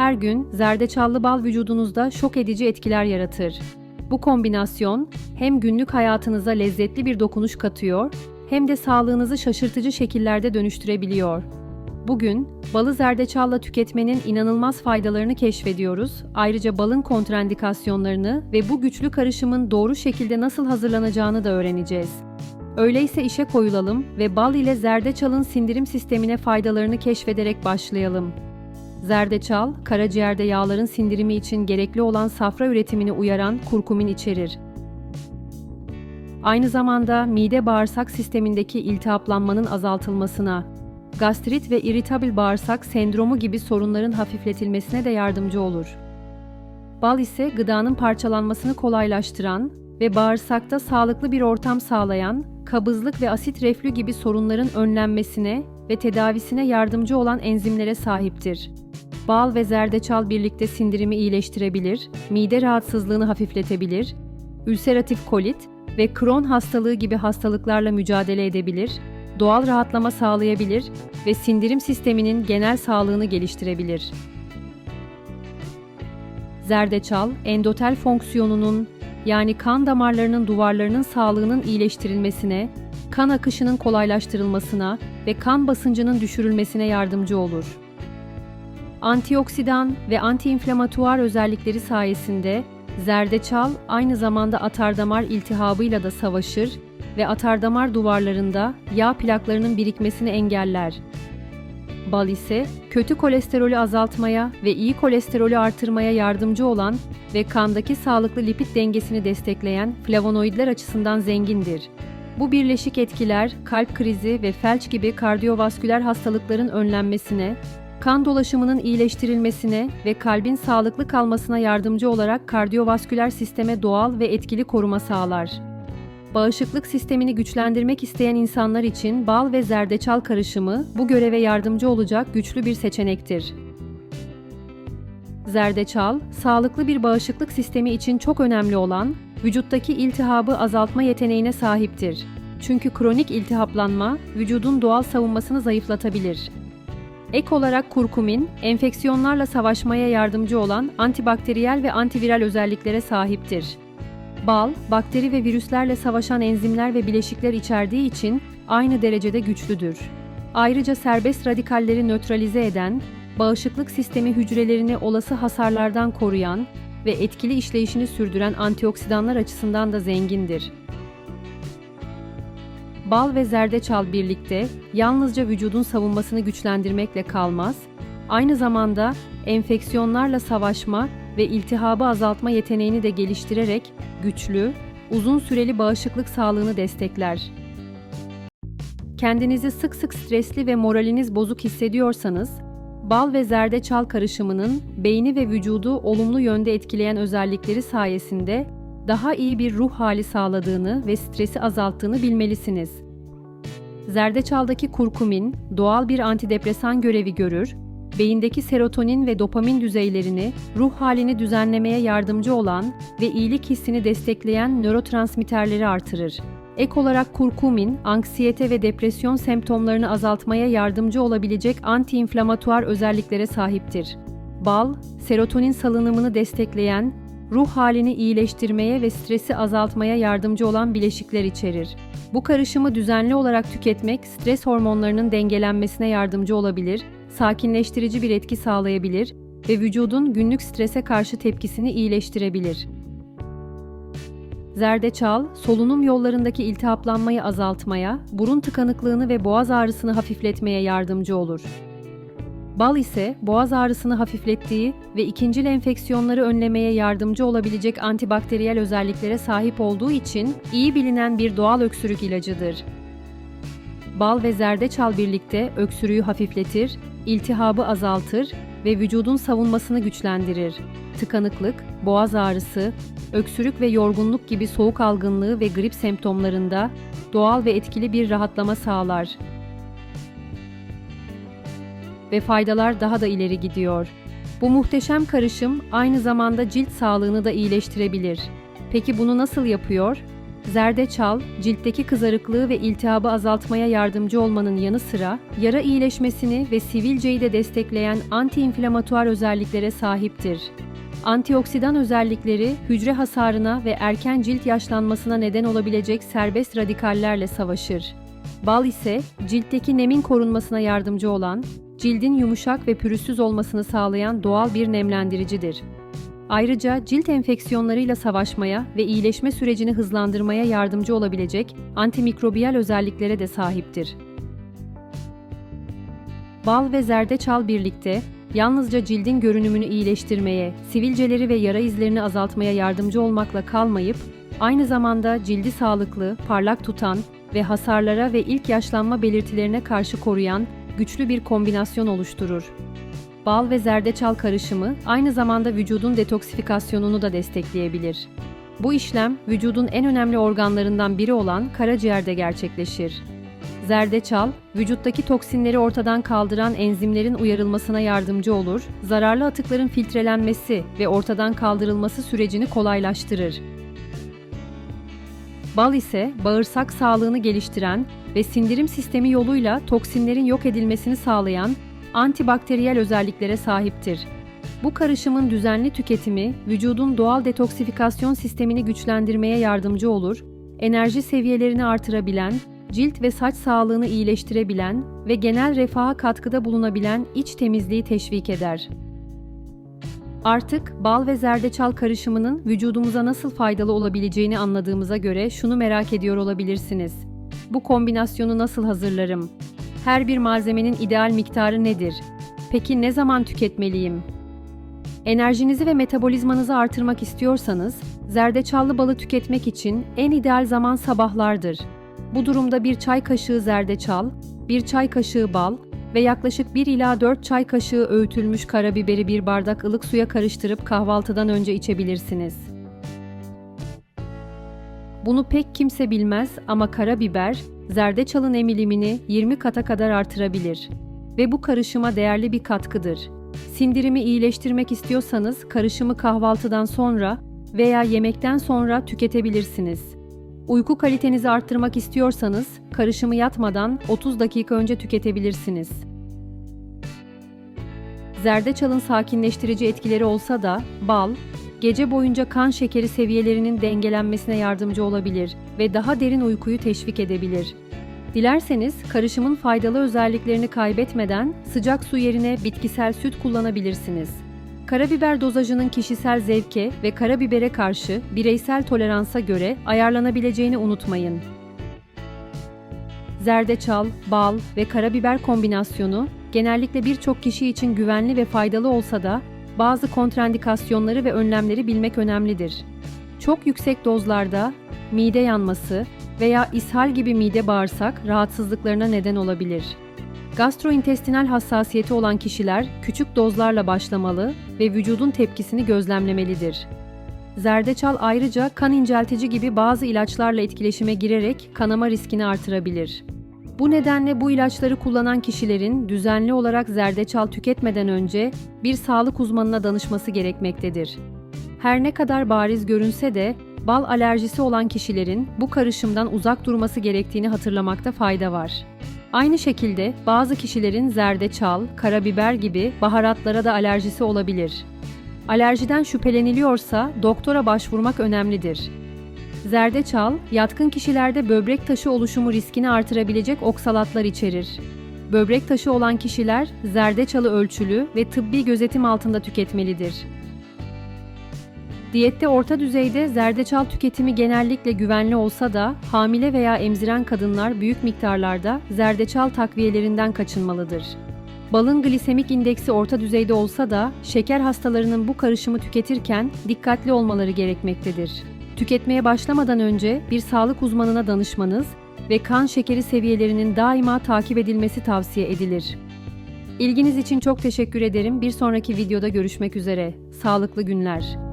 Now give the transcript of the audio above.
her gün zerdeçallı bal vücudunuzda şok edici etkiler yaratır. Bu kombinasyon hem günlük hayatınıza lezzetli bir dokunuş katıyor hem de sağlığınızı şaşırtıcı şekillerde dönüştürebiliyor. Bugün balı zerdeçalla tüketmenin inanılmaz faydalarını keşfediyoruz. Ayrıca balın kontraindikasyonlarını ve bu güçlü karışımın doğru şekilde nasıl hazırlanacağını da öğreneceğiz. Öyleyse işe koyulalım ve bal ile zerdeçalın sindirim sistemine faydalarını keşfederek başlayalım. Zerdeçal, karaciğerde yağların sindirimi için gerekli olan safra üretimini uyaran kurkumin içerir. Aynı zamanda mide bağırsak sistemindeki iltihaplanmanın azaltılmasına, gastrit ve iritabil bağırsak sendromu gibi sorunların hafifletilmesine de yardımcı olur. Bal ise gıdanın parçalanmasını kolaylaştıran ve bağırsakta sağlıklı bir ortam sağlayan, kabızlık ve asit reflü gibi sorunların önlenmesine ve tedavisine yardımcı olan enzimlere sahiptir. Bal ve zerdeçal birlikte sindirimi iyileştirebilir, mide rahatsızlığını hafifletebilir, ülseratif kolit ve Crohn hastalığı gibi hastalıklarla mücadele edebilir, doğal rahatlama sağlayabilir ve sindirim sisteminin genel sağlığını geliştirebilir. Zerdeçal, endotel fonksiyonunun yani kan damarlarının duvarlarının sağlığının iyileştirilmesine, kan akışının kolaylaştırılmasına ve kan basıncının düşürülmesine yardımcı olur. Antioksidan ve antiinflamatuar özellikleri sayesinde zerdeçal aynı zamanda atardamar iltihabıyla da savaşır ve atardamar duvarlarında yağ plaklarının birikmesini engeller. Bal ise kötü kolesterolü azaltmaya ve iyi kolesterolü artırmaya yardımcı olan ve kandaki sağlıklı lipid dengesini destekleyen flavonoidler açısından zengindir. Bu birleşik etkiler kalp krizi ve felç gibi kardiyovasküler hastalıkların önlenmesine, kan dolaşımının iyileştirilmesine ve kalbin sağlıklı kalmasına yardımcı olarak kardiyovasküler sisteme doğal ve etkili koruma sağlar. Bağışıklık sistemini güçlendirmek isteyen insanlar için bal ve zerdeçal karışımı bu göreve yardımcı olacak güçlü bir seçenektir. Zerdeçal, sağlıklı bir bağışıklık sistemi için çok önemli olan vücuttaki iltihabı azaltma yeteneğine sahiptir. Çünkü kronik iltihaplanma vücudun doğal savunmasını zayıflatabilir. Ek olarak kurkumin, enfeksiyonlarla savaşmaya yardımcı olan antibakteriyel ve antiviral özelliklere sahiptir. Bal, bakteri ve virüslerle savaşan enzimler ve bileşikler içerdiği için aynı derecede güçlüdür. Ayrıca serbest radikalleri nötralize eden, bağışıklık sistemi hücrelerini olası hasarlardan koruyan ve etkili işleyişini sürdüren antioksidanlar açısından da zengindir. Bal ve zerdeçal birlikte yalnızca vücudun savunmasını güçlendirmekle kalmaz, aynı zamanda enfeksiyonlarla savaşma ve iltihabı azaltma yeteneğini de geliştirerek güçlü, uzun süreli bağışıklık sağlığını destekler. Kendinizi sık sık stresli ve moraliniz bozuk hissediyorsanız, bal ve zerdeçal karışımının beyni ve vücudu olumlu yönde etkileyen özellikleri sayesinde daha iyi bir ruh hali sağladığını ve stresi azalttığını bilmelisiniz. Zerdeçaldaki kurkumin doğal bir antidepresan görevi görür, beyindeki serotonin ve dopamin düzeylerini, ruh halini düzenlemeye yardımcı olan ve iyilik hissini destekleyen nörotransmitterleri artırır. Ek olarak kurkumin, anksiyete ve depresyon semptomlarını azaltmaya yardımcı olabilecek antiinflamatuar özelliklere sahiptir. Bal, serotonin salınımını destekleyen, ruh halini iyileştirmeye ve stresi azaltmaya yardımcı olan bileşikler içerir. Bu karışımı düzenli olarak tüketmek stres hormonlarının dengelenmesine yardımcı olabilir, sakinleştirici bir etki sağlayabilir ve vücudun günlük strese karşı tepkisini iyileştirebilir. Zerdeçal, solunum yollarındaki iltihaplanmayı azaltmaya, burun tıkanıklığını ve boğaz ağrısını hafifletmeye yardımcı olur. Bal ise boğaz ağrısını hafiflettiği ve ikincil enfeksiyonları önlemeye yardımcı olabilecek antibakteriyel özelliklere sahip olduğu için iyi bilinen bir doğal öksürük ilacıdır. Bal ve zerdeçal birlikte öksürüğü hafifletir, iltihabı azaltır ve vücudun savunmasını güçlendirir. Tıkanıklık, boğaz ağrısı, öksürük ve yorgunluk gibi soğuk algınlığı ve grip semptomlarında doğal ve etkili bir rahatlama sağlar. Ve faydalar daha da ileri gidiyor. Bu muhteşem karışım aynı zamanda cilt sağlığını da iyileştirebilir. Peki bunu nasıl yapıyor? Zerdeçal, ciltteki kızarıklığı ve iltihabı azaltmaya yardımcı olmanın yanı sıra yara iyileşmesini ve sivilceyi de destekleyen antiinflamatuar özelliklere sahiptir. Antioksidan özellikleri hücre hasarına ve erken cilt yaşlanmasına neden olabilecek serbest radikallerle savaşır. Bal ise ciltteki nemin korunmasına yardımcı olan, cildin yumuşak ve pürüzsüz olmasını sağlayan doğal bir nemlendiricidir. Ayrıca cilt enfeksiyonlarıyla savaşmaya ve iyileşme sürecini hızlandırmaya yardımcı olabilecek antimikrobiyal özelliklere de sahiptir. Bal ve zerdeçal birlikte yalnızca cildin görünümünü iyileştirmeye, sivilceleri ve yara izlerini azaltmaya yardımcı olmakla kalmayıp, aynı zamanda cildi sağlıklı, parlak tutan ve hasarlara ve ilk yaşlanma belirtilerine karşı koruyan güçlü bir kombinasyon oluşturur. Bal ve zerdeçal karışımı aynı zamanda vücudun detoksifikasyonunu da destekleyebilir. Bu işlem vücudun en önemli organlarından biri olan karaciğerde gerçekleşir. Zerdeçal, vücuttaki toksinleri ortadan kaldıran enzimlerin uyarılmasına yardımcı olur, zararlı atıkların filtrelenmesi ve ortadan kaldırılması sürecini kolaylaştırır. Bal ise bağırsak sağlığını geliştiren ve sindirim sistemi yoluyla toksinlerin yok edilmesini sağlayan antibakteriyel özelliklere sahiptir. Bu karışımın düzenli tüketimi vücudun doğal detoksifikasyon sistemini güçlendirmeye yardımcı olur, enerji seviyelerini artırabilen, cilt ve saç sağlığını iyileştirebilen ve genel refaha katkıda bulunabilen iç temizliği teşvik eder. Artık bal ve zerdeçal karışımının vücudumuza nasıl faydalı olabileceğini anladığımıza göre şunu merak ediyor olabilirsiniz. Bu kombinasyonu nasıl hazırlarım? Her bir malzemenin ideal miktarı nedir? Peki ne zaman tüketmeliyim? Enerjinizi ve metabolizmanızı artırmak istiyorsanız, zerdeçallı balı tüketmek için en ideal zaman sabahlardır. Bu durumda bir çay kaşığı zerdeçal, bir çay kaşığı bal ve yaklaşık 1 ila 4 çay kaşığı öğütülmüş karabiberi bir bardak ılık suya karıştırıp kahvaltıdan önce içebilirsiniz. Bunu pek kimse bilmez ama karabiber, zerdeçalın emilimini 20 kata kadar artırabilir ve bu karışıma değerli bir katkıdır. Sindirimi iyileştirmek istiyorsanız karışımı kahvaltıdan sonra veya yemekten sonra tüketebilirsiniz. Uyku kalitenizi arttırmak istiyorsanız karışımı yatmadan 30 dakika önce tüketebilirsiniz. Zerdeçalın sakinleştirici etkileri olsa da bal, gece boyunca kan şekeri seviyelerinin dengelenmesine yardımcı olabilir ve daha derin uykuyu teşvik edebilir. Dilerseniz karışımın faydalı özelliklerini kaybetmeden sıcak su yerine bitkisel süt kullanabilirsiniz. Karabiber dozajının kişisel zevke ve karabibere karşı bireysel toleransa göre ayarlanabileceğini unutmayın. Zerdeçal, bal ve karabiber kombinasyonu genellikle birçok kişi için güvenli ve faydalı olsa da bazı kontraindikasyonları ve önlemleri bilmek önemlidir. Çok yüksek dozlarda mide yanması veya ishal gibi mide bağırsak rahatsızlıklarına neden olabilir. Gastrointestinal hassasiyeti olan kişiler küçük dozlarla başlamalı ve vücudun tepkisini gözlemlemelidir. Zerdeçal ayrıca kan inceltici gibi bazı ilaçlarla etkileşime girerek kanama riskini artırabilir. Bu nedenle bu ilaçları kullanan kişilerin düzenli olarak zerdeçal tüketmeden önce bir sağlık uzmanına danışması gerekmektedir. Her ne kadar bariz görünse de bal alerjisi olan kişilerin bu karışımdan uzak durması gerektiğini hatırlamakta fayda var. Aynı şekilde bazı kişilerin zerdeçal, karabiber gibi baharatlara da alerjisi olabilir. Alerjiden şüpheleniliyorsa doktora başvurmak önemlidir. Zerdeçal, yatkın kişilerde böbrek taşı oluşumu riskini artırabilecek oksalatlar içerir. Böbrek taşı olan kişiler zerdeçalı ölçülü ve tıbbi gözetim altında tüketmelidir. Diyette orta düzeyde zerdeçal tüketimi genellikle güvenli olsa da hamile veya emziren kadınlar büyük miktarlarda zerdeçal takviyelerinden kaçınmalıdır. Balın glisemik indeksi orta düzeyde olsa da şeker hastalarının bu karışımı tüketirken dikkatli olmaları gerekmektedir. Tüketmeye başlamadan önce bir sağlık uzmanına danışmanız ve kan şekeri seviyelerinin daima takip edilmesi tavsiye edilir. İlginiz için çok teşekkür ederim. Bir sonraki videoda görüşmek üzere. Sağlıklı günler.